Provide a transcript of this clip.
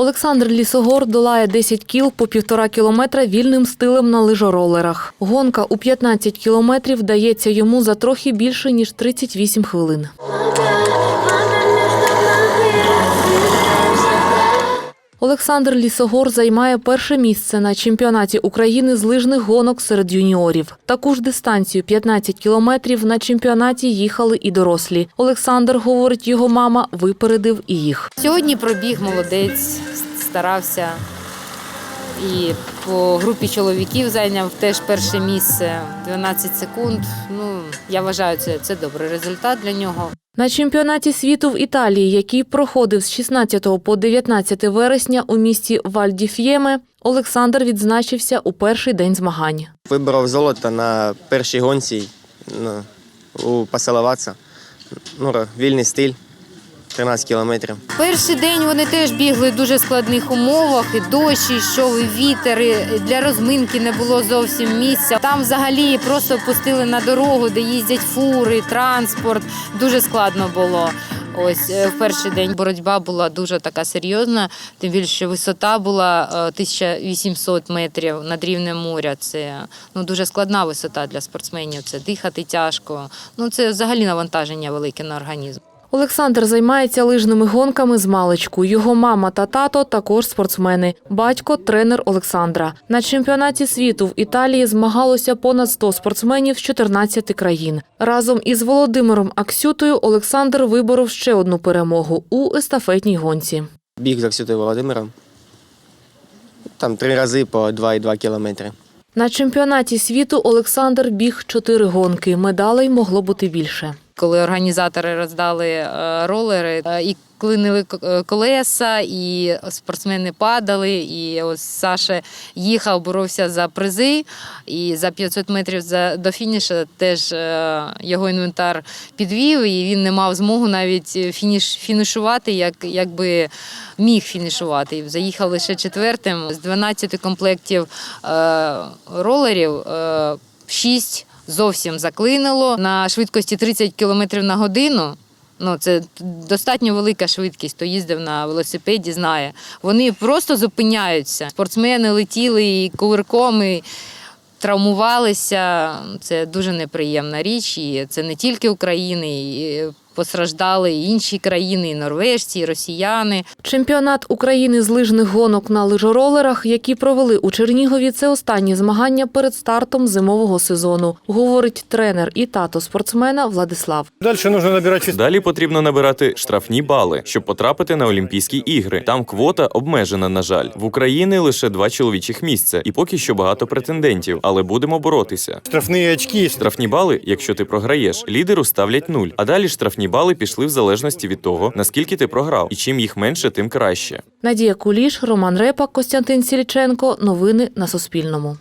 Олександр Лісогор долає 10 кіл по півтора кілометра вільним стилем на лижоролерах. Гонка у 15 кілометрів дається йому за трохи більше ніж 38 хвилин. Олександр Лісогор займає перше місце на чемпіонаті України з лижних гонок серед юніорів. Таку ж дистанцію 15 кілометрів на чемпіонаті їхали і дорослі. Олександр, говорить його мама, випередив і їх. Сьогодні пробіг молодець, старався. І по групі чоловіків зайняв теж перше місце 12 секунд. Ну я вважаю, це, це добрий результат для нього. На чемпіонаті світу в Італії, який проходив з 16 по 19 вересня у місті Вальдіф'єме, Олександр відзначився у перший день змагань. Виборов золото на першій гонці ну, у Пасалаваца. Ну, вільний стиль, 13 кілометрів. Перший день вони теж бігли в дуже складних умовах, і дощ, і йшов, і вітер, і для розминки не було зовсім місця. Там взагалі просто пустили на дорогу, де їздять фури, транспорт. Дуже складно було. Ось е, в перший день боротьба була дуже така серйозна, тим більше висота була е, 1800 метрів над рівнем моря. Це ну дуже складна висота для спортсменів. Це дихати тяжко. Ну це взагалі навантаження велике на організм. Олександр займається лижними гонками з маличку. Його мама та тато також спортсмени. Батько тренер Олександра. На чемпіонаті світу в Італії змагалося понад 100 спортсменів з 14 країн. Разом із Володимиром Аксютою Олександр виборов ще одну перемогу у естафетній гонці. Біг за Ксютою Володимиром. Там три рази по 2,2 кілометри. На чемпіонаті світу Олександр біг чотири гонки. Медалей могло бути більше. Коли організатори роздали е, ролери е, і клинили е, колеса, і спортсмени падали. І ось Саша їхав, боровся за призи. І за 500 метрів до фінішу теж його інвентар підвів, і він не мав змогу навіть фініш, фінішувати, як, якби міг фінішувати. І Заїхав лише четвертим. З 12 комплектів ролерів 6 зовсім заклинило на швидкості 30 км на годину. Ну, це достатньо велика швидкість, хто їздив на велосипеді, знає. Вони просто зупиняються. Спортсмени летіли і кувирком, і травмувалися. Це дуже неприємна річ. І це не тільки України, і постраждали і інші країни, і норвежці, і росіяни. Чемпіонат України з лижних гонок на лижоролерах, які провели у Чернігові, це останні змагання перед стартом зимового сезону, говорить тренер і тато спортсмена Владислав. Дальше нужно набирать чис- Далі потрібно набирати штрафні бали, щоб потрапити на Олімпійські ігри. Там квота обмежена, на жаль. В Україні лише два чоловічих місця, і поки що багато претендентів, але будемо боротися. штрафные очки. Штрафні бали, якщо ти програєш, лідеру ставлять нуль. А далі штрафні бали пішли в залежності від того, наскільки ти програв, і чим їх менше, тим краще. Надія Куліш, Роман Репа, Костянтин Сіліченко. Новини на Суспільному.